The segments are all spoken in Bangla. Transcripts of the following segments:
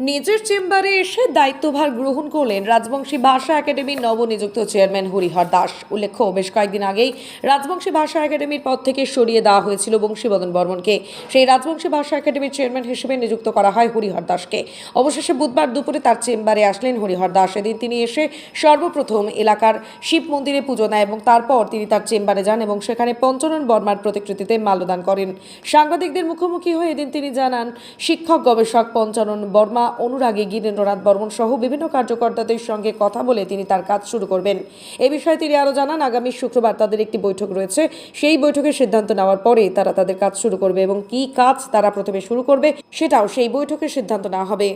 নিজের চেম্বারে এসে দায়িত্বভার গ্রহণ করলেন রাজবংশী ভাষা একাডেমির নবনিযুক্ত চেয়ারম্যান হরিহর দাস। উল্লেখ্য, বেশ কয়েকদিন আগেই রাজবংশী ভাষা একাডেমির পদ থেকে সরিয়ে দেওয়া হয়েছিল বংশীবদন বর্মনকে। সেই রাজবংশী ভাষা একাডেমির চেয়ারম্যান হিসেবে নিযুক্ত করা হয় হরিহর দাসকে। অবশেষে বুধবার দুপুরে তার চেম্বারে আসলেন হরিহর দাস। এদিন তিনি এসে সর্বপ্রথম এলাকার শিব মন্দিরে পুজো দেয় এবং তারপর তিনি তার চেম্বারে যান এবং সেখানে পঞ্চনন বর্মার প্রতিকৃতিতে মাল্যদান করেন। সাংবাদিকদের মুখোমুখি হয়ে এদিন তিনি জানান, শিক্ষক, গবেষক পঞ্চানন বর্মা অনুরাগী গিরেন্দ্রনাথ বর্মন সহ বিভিন্ন কার্যকর্তাদের সঙ্গে কথা বলে তিনি তার কাজ শুরু করবেন। এ বিষয়ে তিনি আরও জানান, আগামী শুক্রবার তাদের একটি বৈঠক রয়েছে। সেই বৈঠকের সিদ্ধান্ত নেওয়ার পরে তারা তাদের কাজ শুরু করবে এবং কি কাজ তারা প্রথমে শুরু করবে সেটাও সেই বৈঠকের সিদ্ধান্ত নেওয়া হবে।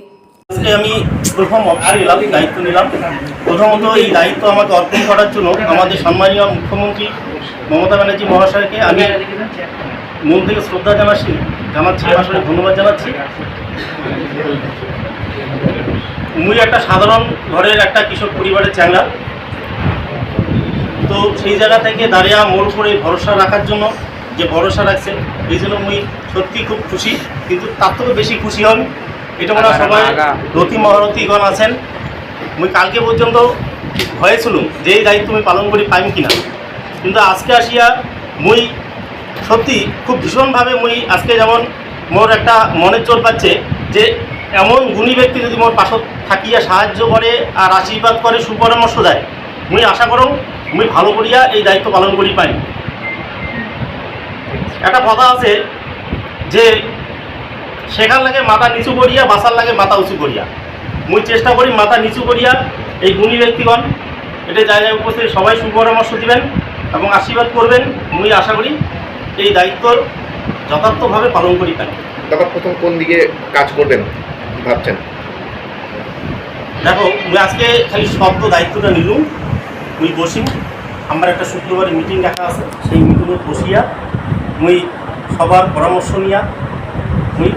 আমি প্রথম অফিসে এলাম দায়িত্ব নিলাম। প্রথমত এই দায়িত্ব আমাকে অর্পণ করার জন্য আমাদের সম্মানীয় মুখ্যমন্ত্রী মমতা ব্যানার্জি মহাশয়কে আমি মন থেকে শ্রদ্ধা জানাচ্ছি জানাচ্ছি আসলে ধন্যবাদ জানাচ্ছি। মুই একটা সাধারণ ঘরের একটা কৃষক পরিবারের চ্যাংলা তো সেই জায়গা থেকে দাঁড়িয়ে মোর উপরে ভরসা রাখার জন্য যে ভরসা রাখছে এই জন্য মুই সত্যি খুব খুশি কিন্তু তার থেকে বেশি খুশি হন। এটা মনে হয় সবাই রতি মহারথীগণ আছেন। মুই কালকে পর্যন্ত হয়েছিলুম যে এই দায়িত্ব আমি পালন করি পাইম কিনা। কিন্তু আজকে আসিয়া মুই সত্যি খুব ভীষণভাবে মুই আজকে যেমন মোর একটা মনের চোট পাচ্ছে যে এমন গুণী ব্যক্তি যদি মোর পাশত থাকিয়া সাহায্য করে আর আশীর্বাদ করে, সুপরামর্শ দেয়, মুই আশা করো মুই ভালো করিয়া এই দায়িত্ব পালন করি পাই একটা কথা আছে যে সেখান লাগে মাথা নিচু করিয়া, বাসার লাগে মাথা উঁচু করিয়া। মুই চেষ্টা করি মাথা নিচু করিয়া এই গুণী ব্যক্তিগণ এটা জায়গায় উপস্থিত সবাই সুপরামর্শ দিবেন এবং আশীর্বাদ করবেন, মুই আশা করি এই দায়িত্ব যথার্থভাবে পালন করি পাই তারপর প্রথম কোন দিকে কাজ করবেন ভাবছেন? দেখো মুই আজকে খালি শব্দ দায়িত্বটা নিলুম। মুই বসি আমার একটা শুক্রবারে মিটিং রাখা আছে সেই মিটিংয়ে বসিয়া মুই সবার পরামর্শ নিয়া মুই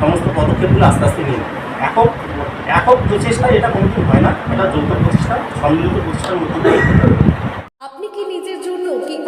সমস্ত পদক্ষেপগুলো আস্তে আস্তে নিই একক একক প্রচেষ্টায় এটা কোনোদিন হয় না। এটা যৌথ প্রচেষ্টা সম্মিলিত প্রচেষ্টার মধ্যে দিয়ে।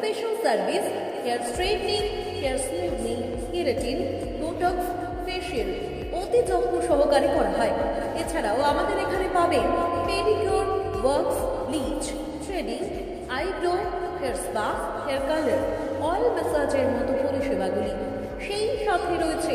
Special service hair straightening, hair smoothing, keratin, botox, facial অতি যত্ন সহকারে করা হয়। এছাড়াও আমাদের এখানে পাবেন pedicure works bleach threading eyebrow hair spa hair colour oil ম্যাসাজের মতো পরিষেবাগুলি। সেই সাথে রয়েছে